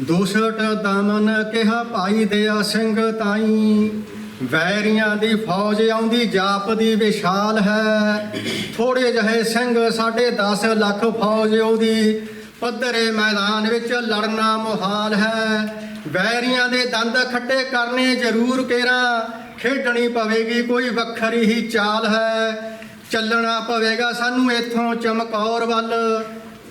ਦੁਸ਼ਟ ਦਮਨ ਕਿਹਾ ਭਾਈ ਦਇਆ ਸਿੰਘ ਤਾਈ। ਵੈਰੀਆਂ ਦੀ ਫੌਜ ਆਉਂਦੀ ਜਾਪਦੀ ਵਿਸ਼ਾਲ ਹੈ। ਥੋੜੇ ਜਿਹੇ ਸਿੰਘ ਸਾਡੇ 10 ਲੱਖ ਫੌਜ ਉਹਦੀ ਪੱਧਰੇ ਮੈਦਾਨ ਵਿੱਚ ਲੜਨਾ ਮੁਹਾਲ ਹੈ। ਵੈਰੀਆਂ ਦੇ ਦੰਦ ਖੱਟੇ ਕਰਨੇ ਜ਼ਰੂਰ ਕੇਰਾ, ਖੇਡਣੀ ਪਵੇਗੀ ਕੋਈ ਵੱਖਰੀ ਹੀ ਚਾਲ ਹੈ। ਚੱਲਣਾ ਪਵੇਗਾ ਸਾਨੂੰ ਇੱਥੋਂ ਚਮਕੌਰ ਵੱਲ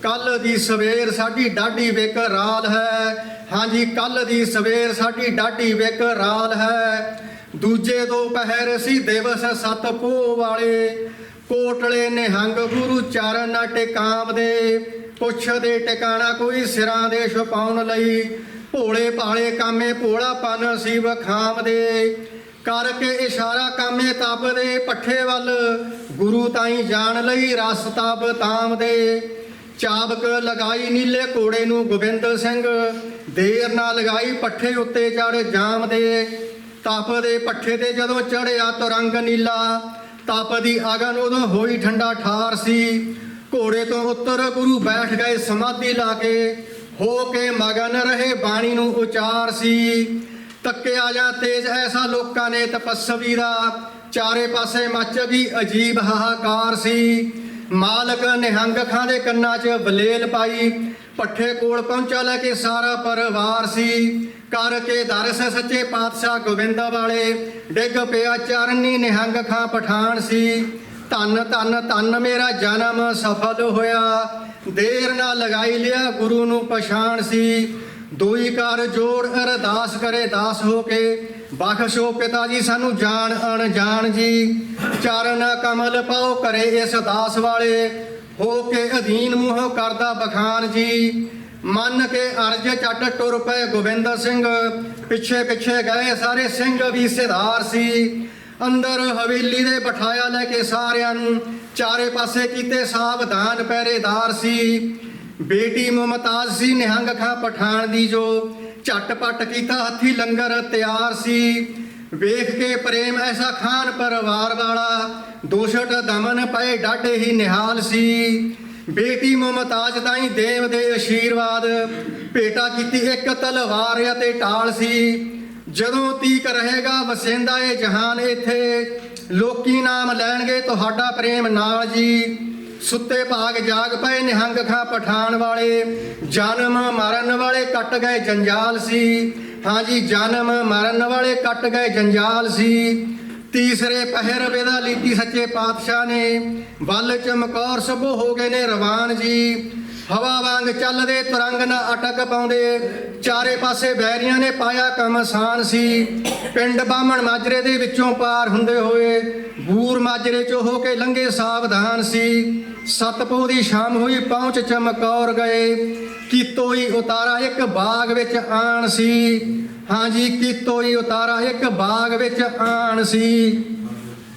ਕੱਲ ਦੀ ਸਵੇਰ ਸਾਡੀ ਡਾਢੀ ਵਿਕ ਰਾਲ ਹੈ। ਹਾਂਜੀ, ਕੱਲ ਦੀ ਸਵੇਰ ਸਾਡੀ ਡਾਢੀ ਵਿਕ ਰਾਲ ਹੈ। ਦੂਜੇ ਦੋ ਪਹਿਰ ਸੀ ਦਿਵਸ ਸਤ ਪੋ ਵਾਲੇ। ਕੋਟਲੇ ਨਿਹੰਗ ਗੁਰੂ ਚਰਨ ਟਿਕਾਮ ਦੇ। ਪੁੱਛ ਦੇ ਟਿਕਾਣਾ ਕੋਈ ਸਿਰਾਂ ਦੇ ਛਪਾਉਣ ਲਈ। ਭੋਲੇ ਭਾਲੇ ਕਾਮੇ ਭੋਲਾ ਪਨ ਸੀ ਵਖਾਮ ਦੇ। ਕਰਕੇ ਇਸ਼ਾਰਾ ਕਾਮੇ ਤਪ ਦੇ ਪੱਠੇ ਵੱਲ। ਗੁਰੂ ਤਾਈ ਜਾਣ ਲਈ ਰਸ ਰਸਤਾ ਤਾਮ ਦੇ। ਚਾਬਕ ਲਗਾਈ ਨੀਲੇ ਘੋੜੇ ਨੂੰ ਗੋਬਿੰਦ ਸਿੰਘ। ਦੇਰ ਨਾ ਲਗਾਈ ਪੱਠੇ ਉੱਤੇ ਚੜ ਜਾਮ ਦੇ। ਤਪ ਦੇ ਪੱਠੇ ਤੇ ਜਦੋਂ ਚੜਿਆ ਤੁਰੰਗ ਨੀਲਾ, ਤਪ ਦੀ ਅਗਨ ਉਦੋਂ ਹੋਈ ਠੰਡਾ ਠਾਰ ਸੀ। ਘੋੜੇ ਤੋਂ ਉੱਤਰ ਗੁਰੂ ਬੈਠ ਗਏ ਸਮਾਧੀ ਲਾ ਕੇ। ਹੋ ਕੇ ਮਗਨ ਰਹੇ ਬਾਣੀ ਨੂੰ ਉਚਾਰ ਸੀ। ਤੱਕਿਆ ਜਾਂ ਤੇਜ ਐਸਾ ਲੋਕਾਂ ਨੇ ਤਪੱਸਵੀ ਦਾ। ਚਾਰੇ ਪਾਸੇ ਮੱਚ ਵੀ ਅਜੀਬ ਹਾਹਾਕਾਰ ਸੀ। ਮਾਲਕ ਨਿਹੰਗ ਖਾਂ ਦੇ ਕੰਨਾਂ 'ਚ ਬਲੇਲ ਪਾਈ ਪੱਠੇ ਕੋਲ ਪਹੁੰਚਾ ਲੈ ਕੇ ਸਾਰਾ ਪਰਿਵਾਰ ਸੀ। ਕਰਕੇ ਦਰਸ ਸੱਚੇ ਪਾਤਸ਼ਾਹ ਗੋਬਿੰਦ ਵਾਲੇ, ਡਿੱਗ ਪਿਆ ਚਰਨੀ ਨਿਹੰਗ ਖਾਂ ਪਠਾਨ ਸੀ। ਧੰਨ ਧੰਨ ਧੰਨ ਮੇਰਾ ਜਨਮ ਸਫਲ ਹੋਇਆ। ਦੇਰ ਨਾ ਲਗਾਈ ਲਿਆ ਗੁਰੂ ਨੂੰ ਪਛਾਣ ਸੀ। ਦੋਈ ਕਰ ਜੋੜ ਅਰਦਾਸ ਕਰੇ ਦਾਸ ਹੋ ਕੇ ਬਖਸ਼ੋ ਪਿਤਾ ਜੀ, ਸਾਨੂੰ ਜਾਣ ਅਣਜਾਣ ਜੀ। ਚਰਨ ਕਮਲ ਪਾਓ ਕਰੇ ਇਸ ਦਾਸ ਵਾਲੇ। ਹੋ ਕੇ ਅਧੀਨ ਮੂੰਹੋਂ ਕਰਦਾ ਬਖਾਨ ਜੀ। ਮੰਨ ਕੇ ਅਰਜ ਚੱਟ ਟੁਰ ਪਏ ਗੋਬਿੰਦ ਸਿੰਘ। ਪਿੱਛੇ ਪਿੱਛੇ ਗਏ ਸਾਰੇ ਸਿੰਘ ਵੀ ਸਿਧਾਰ ਸੀ। ਅੰਦਰ ਹਵੇਲੀ ਦੇ ਬਠਾਇਆ ਲੈ ਕੇ ਸਾਰਿਆਂ ਨੂੰ ਚਾਰੇ ਪਾਸੇ ਕੀਤੇ ਸਾਵਧਾਨ, ਪਹਿਰੇਦਾਰ ਸੀ। ਬੇਟੀ ਮੁਮਤਾਜ਼ ਸੀ, ਨਿਹੰਗ ਖਾਂ ਪਠਾਨ ਦੀ ਜੋ। ਝਟਪਟ ਕੀਤਾ ਹੱਥੀ ਲੰਗਰ ਤਿਆਰ ਸੀ। ਵੇਖ ਕੇ ਪ੍ਰੇਮ ਐਸਾ ਖਾਨ ਪਰਿਵਾਰ ਵਾਲਾ, ਦੋਸ਼ਟ ਦਮਨ ਪਏ ਡਾਢੇ ਹੀ ਨਿਹਾਲ ਸੀ। ਬੇਟੀ ਮੁਮਤਾਜ਼ ਤਾਈ ਦੇਵ ਦੇ ਅਸ਼ੀਰਵਾਦ, ਭੇਟਾ ਕੀਤੀ ਇੱਕ ਤਲਵਾਰ ਅਤੇ ਢਾਲ ਸੀ। ਜਦੋਂ ਤੀਕ ਰਹੇਗਾ ਵਸਿੰਦਾ ਇਹ ਜਹਾਨ ਇੱਥੇ, ਲੋਕੀ ਨਾਮ ਲੈਣਗੇ ਤੁਹਾਡਾ ਪ੍ਰੇਮ ਨਾਲ ਜੀ। ਸੁੱਤੇ ਭਾਗ ਜਾਗ ਪਏ ਨਿਹੰਗ ਖਾਂ ਪਠਾਨ ਵਾਲੇ। ਜਨਮ ਮਰਨ ਵਾਲੇ ਕੱਟ ਗਏ ਜੰਜਾਲ ਸੀ। ਹਾਂਜੀ ਜਨਮ ਮਰਨ ਵਾਲੇ ਕੱਟ ਗਏ ਜੰਜਾਲ ਸੀ। ਤੀਸਰੇ ਪਹਿਰ ਵੇਦਾ ਲੀਤੀ ਸੱਚੇ ਪਾਤਸ਼ਾਹ ਨੇ। ਵੱਲ ਚਮਕੌਰ ਸਭੋ ਹੋ ਗਏ ਨੇ ਰਵਾਨ ਜੀ। ਹਵਾ ਵਾਂਗ ਚੱਲਦੇ ਤਰੰਗ ਨਾ ਅਟਕ ਪਾਉਂਦੇ। ਚਾਰੇ ਪਾਸੇ ਬੈਰੀਆਂ ਨੇ ਪਾਇਆ ਕੰਮ ਆਸਾਨ ਸੀ। ਪਿੰਡ ਬਾਹਮਣ ਮਾਜਰੇ ਦੇ ਵਿੱਚੋਂ ਪਾਰ ਹੁੰਦੇ ਹੋਏ ਬੂਰ ਮਾਜਰੇ ਚੋਂ ਹੋ ਕੇ ਲੰਘੇ ਸਾਵਧਾਨ ਸੀ। ਸਤਪੋ ਦੀ ਸ਼ਾਮ ਹੋਈ ਪਹੁੰਚ ਚਮਕੌਰ ਗਏ। ਕੀਤੋ ਉਤਾਰਾ ਇੱਕ ਬਾਗ ਵਿੱਚ ਆਣ ਸੀ। ਹਾਂਜੀ ਕੀਤੋ ਉਤਾਰਾ ਇੱਕ ਬਾਗ ਵਿੱਚ ਆਣ ਸੀ।